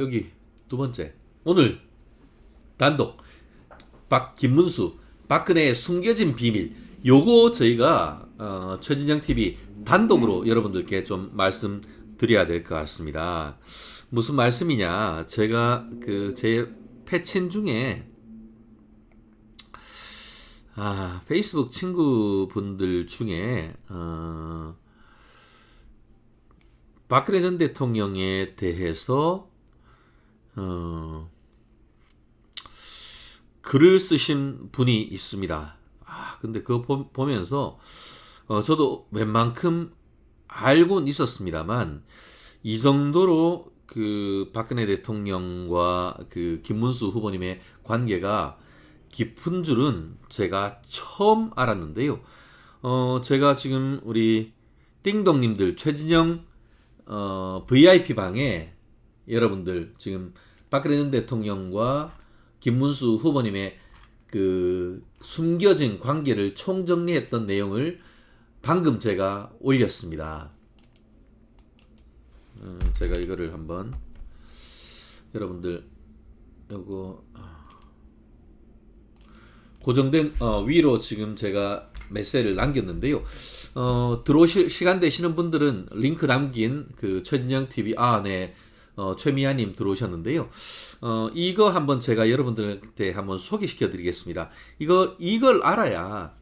여기 두 번째. 오늘 단독 박 김문수 박근혜의 숨겨진 비밀. 요거 저희가 어, 최진영 TV 단독으로 여러분들께 좀 말씀드려야 될 것 같습니다. 무슨 말씀이냐? 제가 그 제 패친 중에 아 페이스북 친구분들 중에 어, 박근혜 전 대통령에 대해서 어, 글을 쓰신 분이 있습니다. 아, 근데 그거 보, 보면서 어, 저도 웬만큼 알고는 있었습니다만 이 정도로 그 박근혜 대통령과 그 김문수 후보님의 관계가 깊은 줄은 제가 처음 알았는데요. 어, 제가 지금 우리 띵동님들 최진영 어, VIP 방에 여러분들 지금 박근혜 전 대통령과 김문수 후보님의 그 숨겨진 관계를 총정리했던 내용을 방금 제가 올렸습니다. 어, 제가 이거를 한번 여러분들 요거 어, 고정된 어, 위로 지금 제가 메시지를 남겼는데요. 어, 들어오실 시간 되시는 분들은 링크 남긴 그 최진영 TV 아 네. 어, 최미아님 들어오셨는데요. 어, 이거 한번 제가 여러분들한테 한번 소개시켜 드리겠습니다. 이거, 이걸 알아야,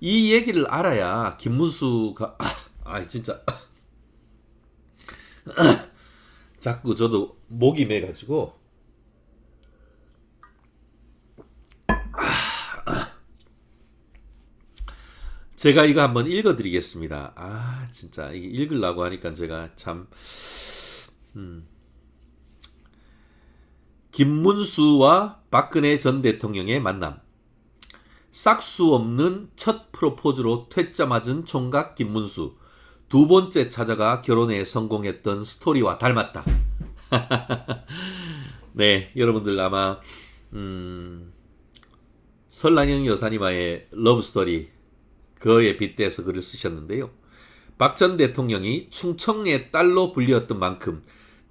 이 얘기를 알아야, 김문수가, 아, 아 진짜. 자꾸 저도 목이 매가지고, 제가 이거 한번 읽어 드리겠습니다. 아, 진짜, 읽으려고 하니까 제가 참, 음. 김문수와 박근혜 전 대통령의 만남. 싹수 없는 첫 프로포즈로 퇴짜 맞은 총각 김문수. 두 번째 찾아가 결혼에 성공했던 스토리와 닮았다. 네, 여러분들 아마 음, 설랑영 여사님과의 러브 스토리 그에 빗대서 글을 쓰셨는데요. 박 전 대통령이 충청의 딸로 불렸던 만큼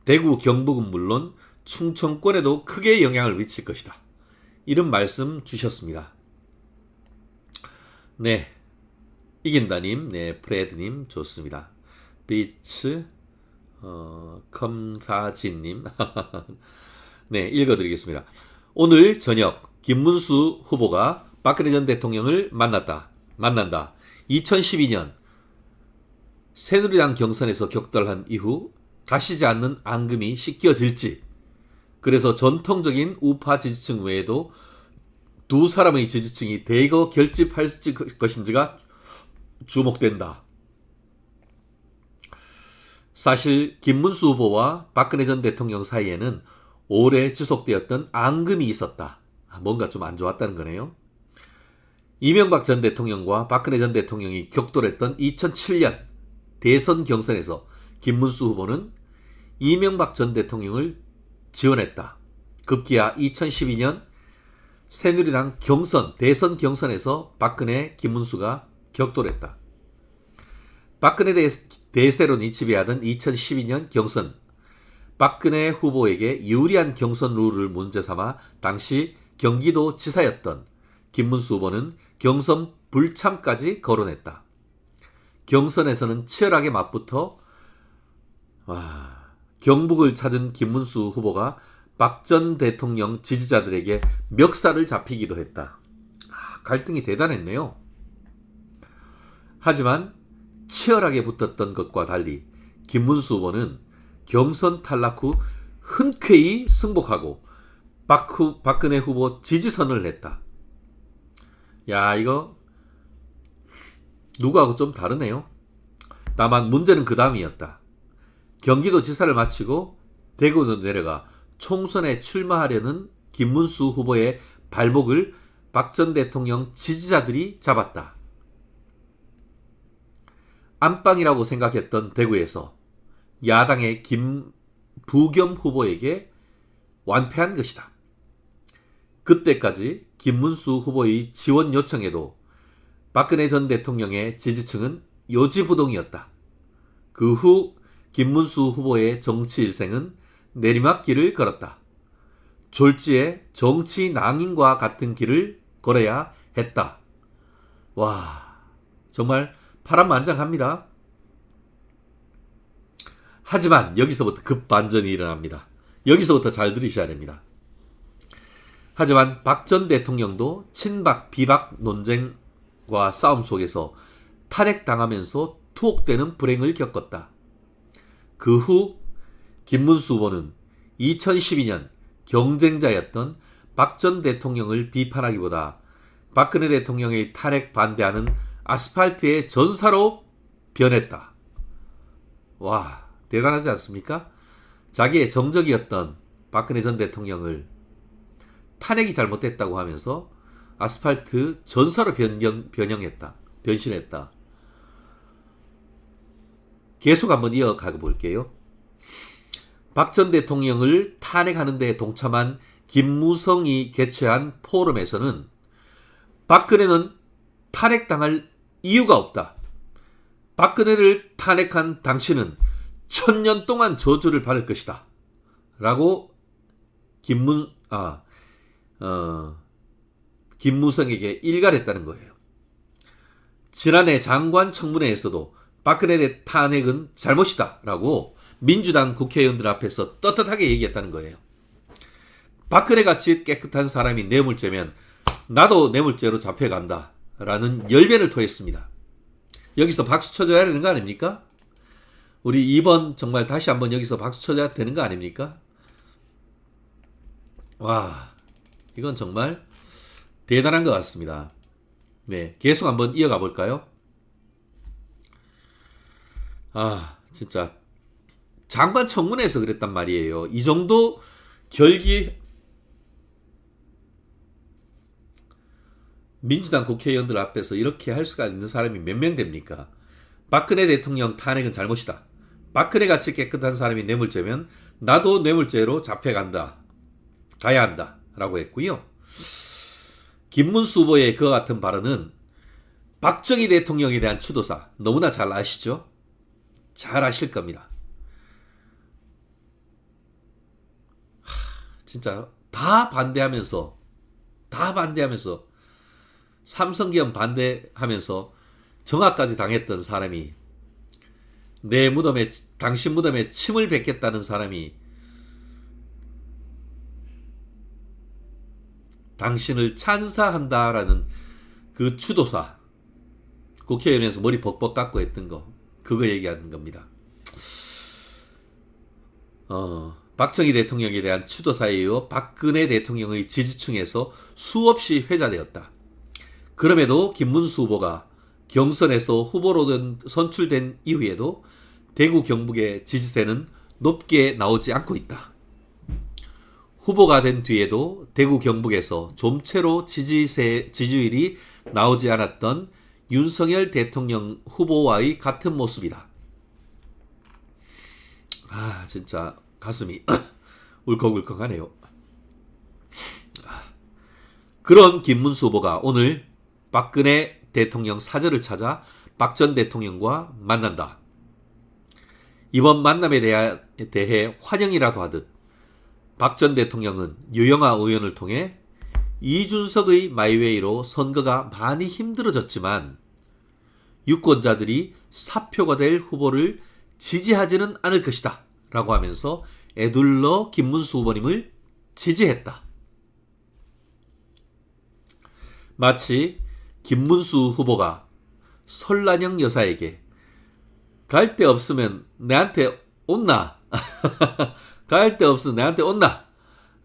대구 경북은 물론 충청권에도 크게 영향을 미칠 것이다. 이런 말씀 주셨습니다. 네. 이긴다님, 네, 프레드님, 좋습니다. 비츠, 어, 컴사진님. 네, 읽어드리겠습니다. 오늘 저녁, 김문수 후보가 박근혜 전 대통령을 만났다. 만난다. 2012년 새누리당 경선에서 격돌한 이후 가시지 않는 앙금이 씻겨질지, 그래서 전통적인 우파 지지층 외에도 두 사람의 지지층이 대거 결집할 것인지가 주목된다. 사실 김문수 후보와 박근혜 전 대통령 사이에는 오래 지속되었던 앙금이 있었다. 뭔가 좀 안 좋았다는 거네요. 이명박 전 대통령과 박근혜 전 대통령이 격돌했던 2007년 대선 경선에서 김문수 후보는 이명박 전 대통령을 지원했다. 급기야 2012년 새누리당 경선, 대선 경선에서 박근혜, 김문수가 격돌했다. 박근혜 대세론이 지배하던 2012년 경선, 박근혜 후보에게 유리한 경선 룰을 문제 삼아 당시 경기도 지사였던 김문수 후보는 경선 불참까지 거론했다. 경선에서는 치열하게 맞붙어 와, 경북을 찾은 김문수 후보가 박 전 대통령 지지자들에게 멱살을 잡히기도 했다. 아, 갈등이 대단했네요. 하지만 치열하게 붙었던 것과 달리 김문수 후보는 경선 탈락 후 흔쾌히 승복하고 박 후, 박근혜 후보 지지선을 냈다. 야, 이거 누구하고 좀 다르네요. 다만 문제는 그 다음이었다. 경기도 지사를 마치고 대구로 내려가 총선에 출마하려는 김문수 후보의 발목을 박 전 대통령 지지자들이 잡았다. 안방이라고 생각했던 대구에서 야당의 김부겸 후보에게 완패한 것이다. 그때까지 김문수 후보의 지원 요청에도 박근혜 전 대통령의 지지층은 요지부동이었다. 그 후 김문수 후보의 정치 일생은 내리막길을 걸었다. 졸지에 정치 낭인과 같은 길을 걸어야 했다. 와, 정말 파란만장합니다. 하지만 여기서부터 급반전이 일어납니다. 여기서부터 잘 들으셔야 됩니다. 하지만 박 전 대통령도 친박 비박 논쟁과 싸움 속에서 탄핵당하면서 투옥되는 불행을 겪었다. 그 후 김문수 후보는 2012년 경쟁자였던 박 전 대통령을 비판하기보다 박근혜 대통령의 탄핵 반대하는 아스팔트의 전사로 변했다. 와, 대단하지 않습니까? 자기의 정적이었던 박근혜 전 대통령을 탄핵이 잘못됐다고 하면서 아스팔트 전사로 변경, 변형했다. 변신했다. 계속 한번 이어가 볼게요. 박 전 대통령을 탄핵하는 데 동참한 김무성이 개최한 포럼에서는 박근혜는 탄핵당할 이유가 없다. 박근혜를 탄핵한 당신은 천년 동안 저주를 받을 것이다. 라고 김문, 아, 어, 김무성에게 일갈했다는 거예요. 지난해 장관 청문회에서도 박근혜 대 탄핵은 잘못이다. 라고 민주당 국회의원들 앞에서 떳떳하게 얘기했다는 거예요. 박근혜 같이 깨끗한 사람이 뇌물죄면 나도 뇌물죄로 잡혀간다. 라는 열변을 토했습니다. 여기서 박수 쳐줘야 되는 거 아닙니까? 우리 2번 정말 다시 한번 여기서 박수 쳐줘야 되는 거 아닙니까? 와, 이건 정말 대단한 것 같습니다. 네, 계속 한번 이어가 볼까요? 아, 진짜 장관 청문회에서 그랬단 말이에요. 이 정도 결기 민주당 국회의원들 앞에서 이렇게 할 수가 있는 사람이 몇 명 됩니까? 박근혜 대통령 탄핵은 잘못이다. 박근혜 같이 깨끗한 사람이 뇌물죄면 나도 뇌물죄로 잡혀간다. 가야 한다. 라고 했고요. 김문수 후보의 그와 같은 발언은 박정희 대통령에 대한 추도사 너무나 잘 아시죠? 잘 아실 겁니다. 하, 진짜 다 반대하면서 다 반대하면서 삼성기업 반대하면서 정화까지 당했던 사람이 내 무덤에 당신 무덤에 침을 뱉겠다는 사람이 당신을 찬사한다라는 그 추도사 국회의원에서 머리 벅벅 깎고 했던 거 그거 얘기하는 겁니다. 어, 박정희 대통령에 대한 추도사에 이어 박근혜 대통령의 지지층에서 수없이 회자되었다. 그럼에도 김문수 후보가 경선에서 후보로 된, 선출된 이후에도 대구 경북의 지지세는 높게 나오지 않고 있다. 후보가 된 뒤에도 대구 경북에서 좀채로 지지세, 지지율이 나오지 않았던 윤석열 대통령 후보와의 같은 모습이다. 아, 진짜 가슴이 울컥울컥하네요. 그런 김문수 후보가 오늘 박근혜 대통령 사저를 찾아 박 전 대통령과 만난다. 이번 만남에 대해 환영이라도 하듯 박 전 대통령은 유영아 의원을 통해 이준석의 마이웨이로 선거가 많이 힘들어졌지만 유권자들이 사표가 될 후보를 지지하지는 않을 것이다. 라고 하면서 에둘러 김문수 후보님을 지지했다. 마치 김문수 후보가 설란영 여사에게 갈 데 없으면 내한테 온나? 갈 데 없으면 내한테 온나?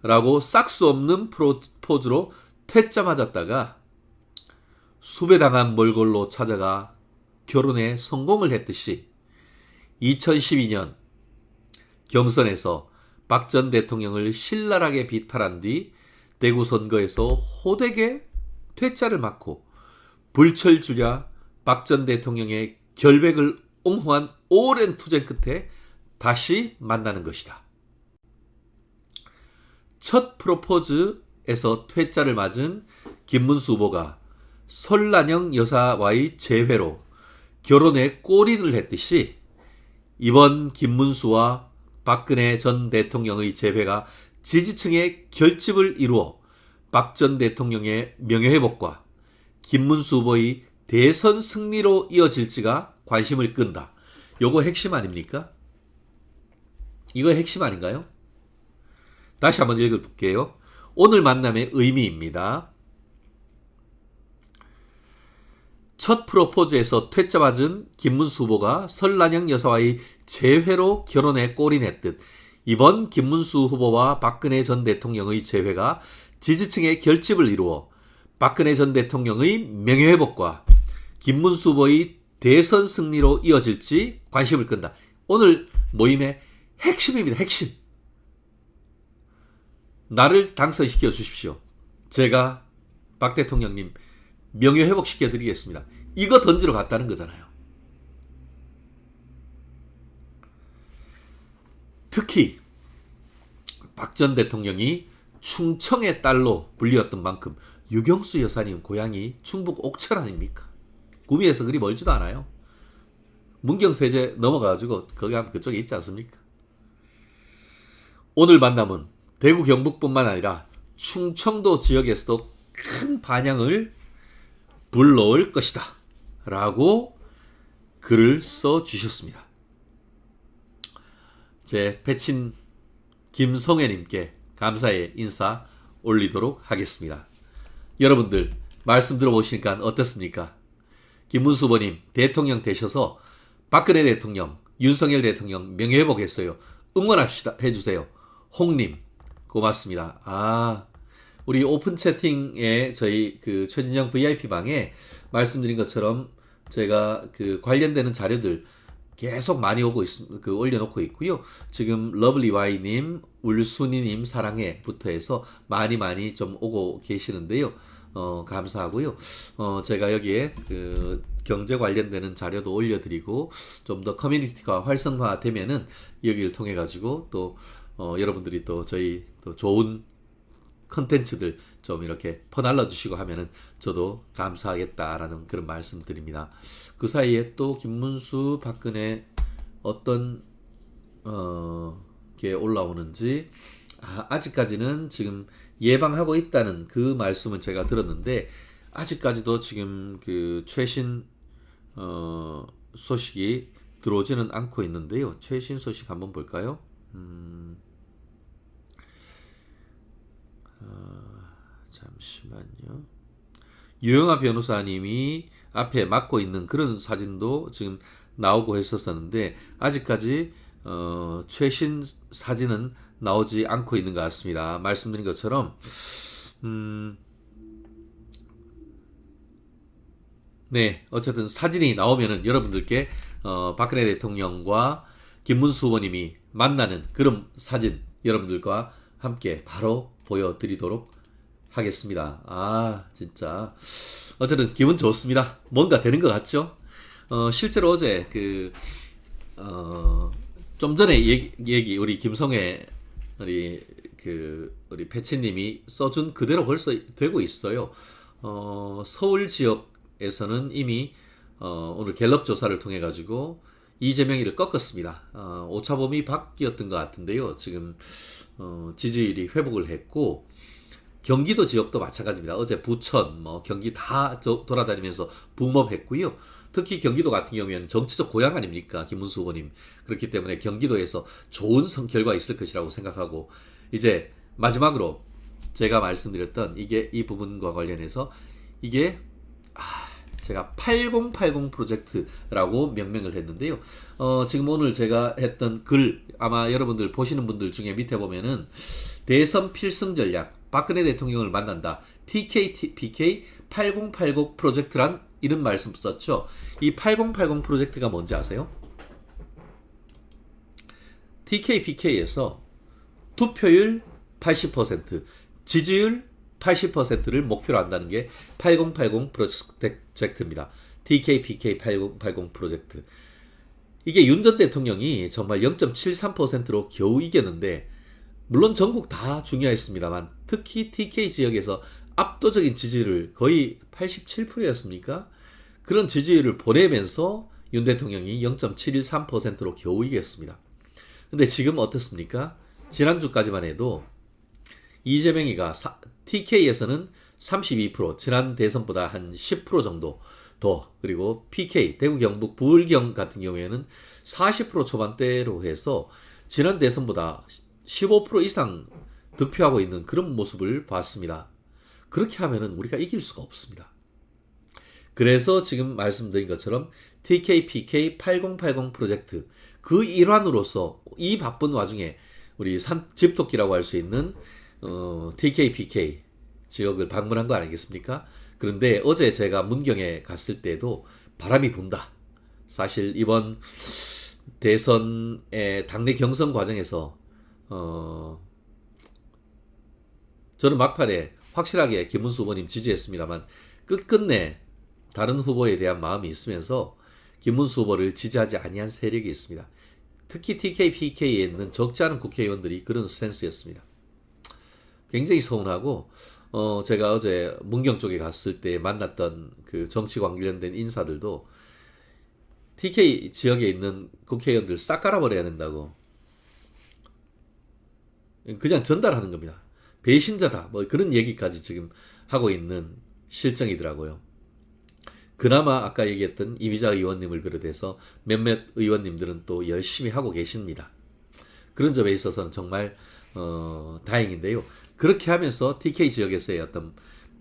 라고 싹수 없는 프로포즈로 퇴짜 맞았다가 수배당한 몰골로 찾아가 결혼에 성공을 했듯이 2012년 경선에서 박 전 대통령을 신랄하게 비판한 뒤 대구 선거에서 호되게 퇴짜를 맞고 불철주야 박 전 대통령의 결백을 옹호한 오랜 투쟁 끝에 다시 만나는 것이다. 첫 프로포즈에서 퇴짜를 맞은 김문수 후보가 설란영 여사와의 재회로 결혼에 꼬리를 했듯이 이번 김문수와 박근혜 전 대통령의 재회가 지지층의 결집을 이루어 박 전 대통령의 명예회복과 김문수 후보의 대선 승리로 이어질지가 관심을 끈다. 요거 핵심 아닙니까? 이거 핵심 아닌가요? 다시 한번 읽어볼게요. 오늘 만남의 의미입니다. 첫 프로포즈에서 퇴짜 맞은 김문수 후보가 설란영 여사와의 재회로 결혼에 골인했듯 이번 김문수 후보와 박근혜 전 대통령의 재회가 지지층의 결집을 이루어 박근혜 전 대통령의 명예회복과 김문수 후보의 대선 승리로 이어질지 관심을 끈다. 오늘 모임의 핵심입니다. 핵심. 나를 당선시켜 주십시오. 제가 박 대통령님 명예 회복시켜 드리겠습니다. 이거 던지러 갔다는 거잖아요. 특히 박 전 대통령이 충청의 딸로 불리었던 만큼 유경수 여사님 고향이 충북 옥천 아닙니까? 구미에서 그리 멀지도 않아요. 문경세제 넘어가가지고 거기 하면 그쪽에 있지 않습니까? 오늘 만남은 대구 경북뿐만 아니라 충청도 지역에서도 큰 반향을 불러올 것이다. 라고 글을 써 주셨습니다. 제 패친 김성애님께 감사의 인사 올리도록 하겠습니다. 여러분들 말씀 들어보시니까 어떻습니까? 김문수 후보님 대통령 되셔서 박근혜 대통령, 윤석열 대통령 명예회복했어요. 응원합시다 해주세요. 홍님 고맙습니다. 아 우리 오픈 채팅에 저희 그 최진영 VIP 방에 말씀드린 것처럼 제가 그 관련되는 자료들 계속 많이 오고 있, 그 올려놓고 있고요. 지금 러블리와이님, 울순이님 사랑해부터 해서 많이 많이 좀 오고 계시는데요. 어, 감사하고요. 어, 제가 여기에 그 경제 관련되는 자료도 올려드리고 좀 더 커뮤니티가 활성화되면은 여기를 통해 가지고 또 어, 여러분들이 또 저희 또 좋은 컨텐츠들 좀 이렇게 퍼날라 주시고 하면은 저도 감사하겠다라는 그런 말씀 드립니다. 그 사이에 또 김문수 박근혜 어떤 어게 올라오는지 아, 아직까지는 지금 예방하고 있다는 그 말씀은 제가 들었는데 아직까지도 지금 그 최신 어 소식이 들어오지는 않고 있는데요. 최신 소식 한번 볼까요? 음, 잠시만요. 유영아 변호사님이 앞에 맡고 있는 그런 사진도 지금 나오고 했었었는데 아직까지 어, 최신 사진은 나오지 않고 있는 것 같습니다. 말씀드린 것처럼 음, 네 어쨌든 사진이 나오면은 여러분들께 어, 박근혜 대통령과 김문수 후보님이 만나는 그런 사진 여러분들과 함께 바로 보여드리도록 하겠습니다. 아, 진짜. 어쨌든 기분 좋습니다. 뭔가 되는 것 같죠? 어, 실제로 어제 그, 어, 좀 전에 얘기, 얘기 우리 김성애, 우리 그, 우리 패치님이 써준 그대로 벌써 되고 있어요. 어, 서울 지역에서는 이미, 어, 오늘 갤럽 조사를 통해 가지고 이재명이를 꺾었습니다. 어, 오차범위 밖이었던 것 같은데요. 지금 어, 지지율이 회복을 했고 경기도 지역도 마찬가지입니다. 어제 부천, 뭐 경기 다 돌아다니면서 붐업했고요. 특히 경기도 같은 경우에는 정치적 고향 아닙니까? 김문수 후보님. 그렇기 때문에 경기도에서 좋은 성 결과 있을 것이라고 생각하고 이제 마지막으로 제가 말씀드렸던 이게 이 부분과 관련해서 이게 아, 제가 8080 프로젝트라고 명명을 했는데요. 어, 지금 오늘 제가 했던 글 아마 여러분들 보시는 분들 중에 밑에 보면은 대선 필승 전략 박근혜 대통령을 만난다. TKPK 8080 프로젝트란 이런 말씀 썼죠. 이 8080 프로젝트가 뭔지 아세요? TKPK에서 투표율 80%, 지지율 80%를 목표로 한다는 게 8080 프로젝트입니다. TKPK 8080 프로젝트. 이게 윤 전 대통령이 정말 0.73%로 겨우 이겼는데, 물론 전국 다 중요했습니다만, 특히 TK 지역에서 압도적인 지지를 거의 87%였습니까? 그런 지지율을 보내면서 윤 대통령이 0.713%로 겨우 이겼습니다. 근데 지금 어떻습니까? 지난주까지만 해도 이재명이가 사- TK에서는 32% 지난 대선보다 한 10% 정도 더 그리고 PK 대구 경북 부울경 같은 경우에는 40% 초반대로 해서 지난 대선보다 15% 이상 득표하고 있는 그런 모습을 봤습니다. 그렇게 하면은 우리가 이길 수가 없습니다. 그래서 지금 말씀드린 것처럼 TKPK 8080 프로젝트 그 일환으로서 이 바쁜 와중에 우리 산 집토끼라고 할 수 있는 어, TKPK 지역을 방문한 거 아니겠습니까? 그런데 어제 제가 문경에 갔을 때도 바람이 분다. 사실 이번 대선의 당내 경선 과정에서 어, 저는 막판에 확실하게 김문수 후보님 지지했습니다만 끝끝내 다른 후보에 대한 마음이 있으면서 김문수 후보를 지지하지 아니한 세력이 있습니다. 특히 TK, PK에 있는 적지 않은 국회의원들이 그런 스탠스였습니다. 굉장히 서운하고 어 제가 어제 문경 쪽에 갔을 때 만났던 그 정치 관련된 인사들도 TK 지역에 있는 국회의원들 싹 깔아버려야 된다고 그냥 전달하는 겁니다. 배신자다 뭐 그런 얘기까지 지금 하고 있는 실정이더라고요. 그나마 아까 얘기했던 이미자 의원님을 비롯해서 몇몇 의원님들은 또 열심히 하고 계십니다. 그런 점에 있어서는 정말 어, 다행인데요. 그렇게 하면서 TK 지역에서의 어떤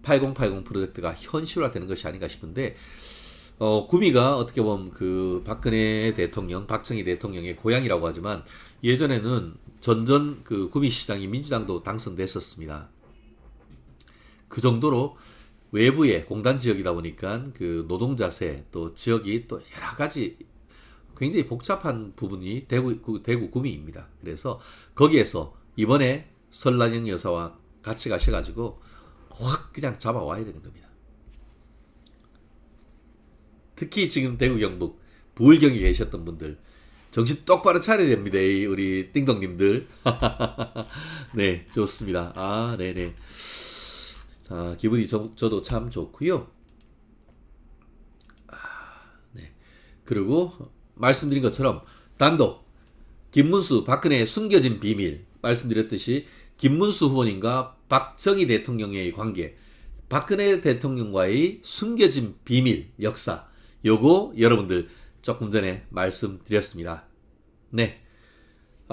8080 프로젝트가 현실화되는 것이 아닌가 싶은데 어, 구미가 어떻게 보면 그 박근혜 대통령, 박정희 대통령의 고향이라고 하지만 예전에는 전전 그 구미 시장이 민주당도 당선됐었습니다. 그 정도로 외부의 공단 지역이다 보니까 그 노동자세 또 지역이 또 여러 가지 굉장히 복잡한 부분이 대구 구- 대구 구미입니다. 그래서 거기에서 이번에 설란영 여사와 같이 가셔가지고 확 그냥 잡아와야 되는 겁니다. 특히 지금 대구 경북 부울경에 계셨던 분들 정신 똑바로 차려야 됩니다. 이 우리 띵동님들. 네, 좋습니다. 아, 네네. 자, 기분이 저, 저도 참 좋고요. 아, 네. 그리고 말씀드린 것처럼 단독 김문수 박근혜의 숨겨진 비밀 말씀드렸듯이 김문수 후보님과 박정희 대통령의 관계 박근혜 대통령과의 숨겨진 비밀 역사 요거 여러분들 조금 전에 말씀드렸습니다. 네.